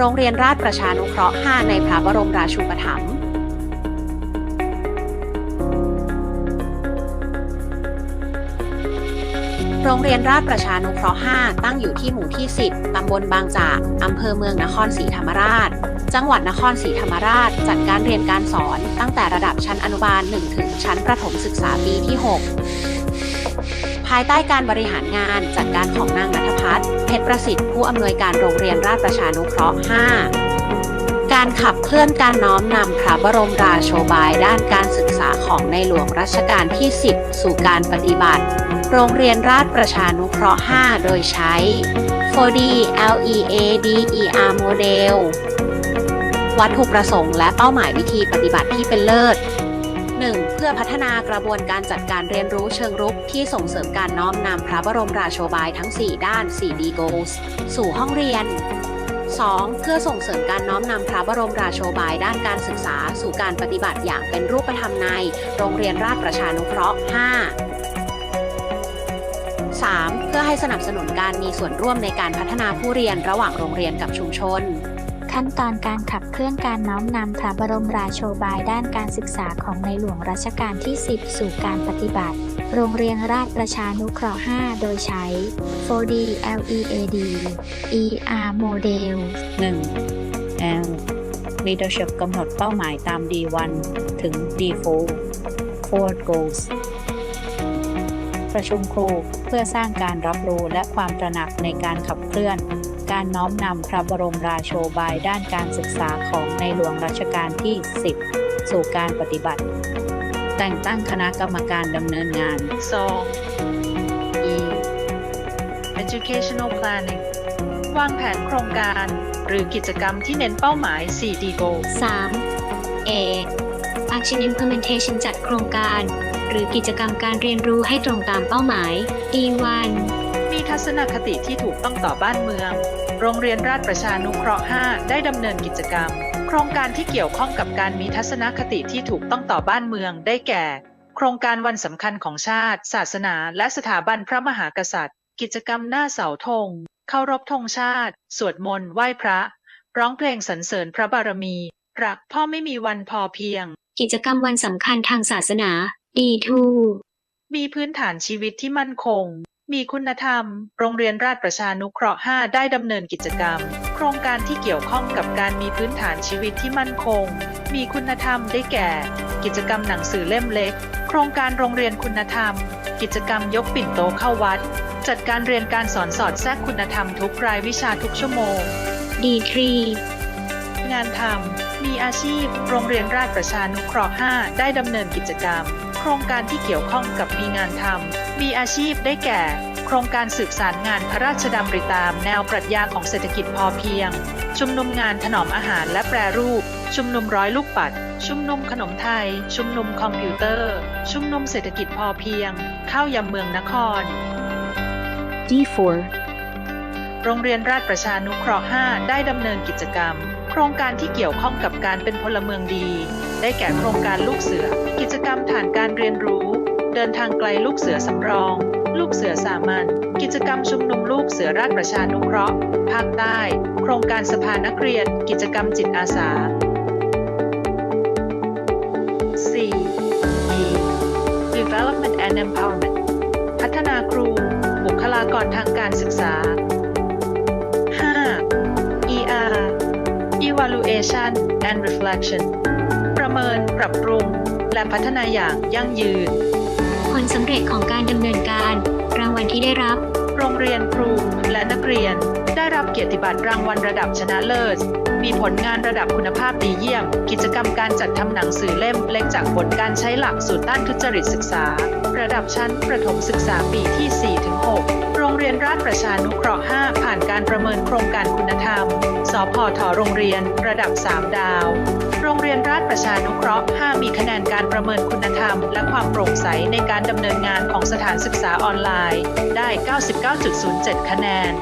โรงเรียนราชประชานุเคราะห์ 5 ในพระบรมราชูปถัมภ์โรงเรียนราชประชานุเคราะห์ 5 ตั้งอยู่ที่หมู่ที่ 10 ตำบลบางจาก อำเภอเมืองนครศรีธรรมราช จังหวัดนครศรีธรรมราช จัดการเรียนการสอนตั้งแต่ระดับชั้นอนุบาล 1 ถึงชั้นประถมศึกษาปีที่ 6 ภายใต้การบริหารงานจัดการของนางนัทพัฒน์เพชรประสิทธิ์ผู้อำนวยการโรงเรียนราชประชานุเคราะห์ 5 การขับเคลื่อนการน้อมนำพระบรมราโชบายด้านการศึกษาของในหลวงรัชกาลที่ 10 สู่การปฏิบัติ โรงเรียนราชประชานุเคราะห์ 5 โดยใช้ 4D LEADER โมเดลวัตถุประสงค์และเป้าหมายวิธีปฏิบัติที่เป็นเลิศ 1. เพื่อพัฒนากระบวนการจัดการเรียนรู้เชิงรุกที่ส่งเสริมการน้อมนำพระบรมราโชบายทั้ง 4 ด้าน 4D goals สู่ห้องเรียน 2. เพื่อส่งเสริมการน้อมนำพระบรมราโชบายด้านการศึกษา สู่การปฏิบัติอย่างเป็นรูปธรรมใน โรงเรียนราชประชานุเคราะห์ 5 3. เพื่อให้สนับสนุนการมีส่วนร่วมในการพัฒนาผู้เรียนระหว่างโรงเรียนกับชุมชน ขั้นตอนการขับเคลื่อนการน้อมนำพระบรมราโชบายด้านการศึกษาของในหลวงรัชกาลที่ 10 สู่การปฏิบัติ โรงเรียนราชประชานุเคราะห์ 5 โดยใช้ 4D LEAD ER โมเดล 1. L Leadership กำหนดเป้าหมายตาม D1 ถึง D4 4 Goals ประชุมครูเพื่อสร้างการรับรู้และความตระหนักในการขับเคลื่อน การน้อมนำพระบรมราโชบายด้านการศึกษาของในหลวงรัชกาลที่ 10 สู่การปฏิบัติ แต่งตั้งคณะกรรมการดำเนินงาน 2. E Educational Planning วางแผนโครงการ หรือกิจกรรมที่เน้นเป้าหมาย 4D Goal 3. A Action Implementation จัดโครงการ หรือกิจกรรมการเรียนรู้ให้ตรงตามเป้าหมาย D1 มีทัศนคติที่ถูกต้องต่อบ้านเมือง โรงเรียนราชประชานุเคราะห์ 5 ได้ดำเนินกิจกรรม โครงการที่เกี่ยวข้องกับการมีทัศนคติที่ถูกต้องต่อบ้านเมืองได้แก่ โครงการวันสำคัญของชาติ ศาสนา และสถาบันพระมหากษัตริย์ กิจกรรมหน้าเสาธงเคารพธงชาติ สวดมนต์ไหว้พระ ร้องเพลงสรรเสริญพระบารมีรักพ่อไม่มีวันพอเพียง กิจกรรมวันสำคัญทางศาสนา D2 มีพื้นฐานชีวิตที่มั่นคง มีคุณธรรม โรงเรียนราชประชานุเคราะห์ 5 ได้ดำเนินกิจกรรม โครงการที่เกี่ยวข้องกับการมีพื้นฐานชีวิตที่มั่นคง มีคุณธรรมได้แก่ กิจกรรมหนังสือเล่มเล็ก โครงการโรงเรียนคุณธรรม กิจกรรมยกปิ่นโตเข้าวัด จัดการเรียนการสอนสอดแทรกคุณธรรมทุกรายวิชาทุกชั่วโมง D3 งานทำมีอาชีพ โรงเรียนราชประชานุเคราะห์ 5 ได้ดำเนินกิจกรรมโค รงการที่เกี่ยวข้องกับมีงานทำ มีอาชีพได้แก่ โครงการสืบสารงานพระราชดำริตาม แนวปรัชญาของเศรษฐกิจพอเพียง ชุมนุมงานถนอมอาหารและแปรรูป ชุมนุมร้อยลูกปัด ชุมนุมขนมไทย ชุมนุมคอมพิวเตอร์ ชุมนุมเศรษฐกิจพอเพียง ข้าวยำเมืองนคร D4 โรงเรียนราชประชานุเคราะห์ 5 ได้ดำเนินกิจกรรม โครงการที่เกี่ยวข้องกับการเป็นพลเมืองดี ได้แก่โครงการลูกเสือ กิจกรรมฐานการเรียนรู้ เดินทางไกลลูกเสือสำรอง ลูกเสือสามัญ กิจกรรมชุมนุมลูกเสือราชประชานุเคราะห์ ภาคใต้ โครงการสภานักเรียน กิจกรรมจิตอาสา 4. E Development and Empowerment พัฒนาครู บุคลากรทางการศึกษา Evaluation and Reflection ประเมิน ปรับปรุง และพัฒนาอย่างยั่งยืน ผลสำเร็จของการดำเนินการ รางวัลที่ได้รับ โรงเรียนครูและนักเรียน ได้รับเกียรติบัตรรางวัลระดับชนะเลิศ มีผลงานระดับคุณภาพดีเยี่ยม กิจกรรมการจัดทำหนังสือเล่มเล็กจากผลการใช้หลักสูตรต้านทุจริตศึกษา ระดับชั้นประถมศึกษาปีที่ 4-6 โรงเรียนราชประชานุเคราะห์ 5 ผ่านการประเมินโครงการคุณธรรม สพทโรงเรียน ระดับ 3 ดาว โรงเรียนราชประชานุเคราะห์ 5 มีคะแนนการประเมินคุณธรรม และความโปร่งใสในการดำเนินงานของสถานศึกษาออนไลน์ ได้ 99.07 คะแนน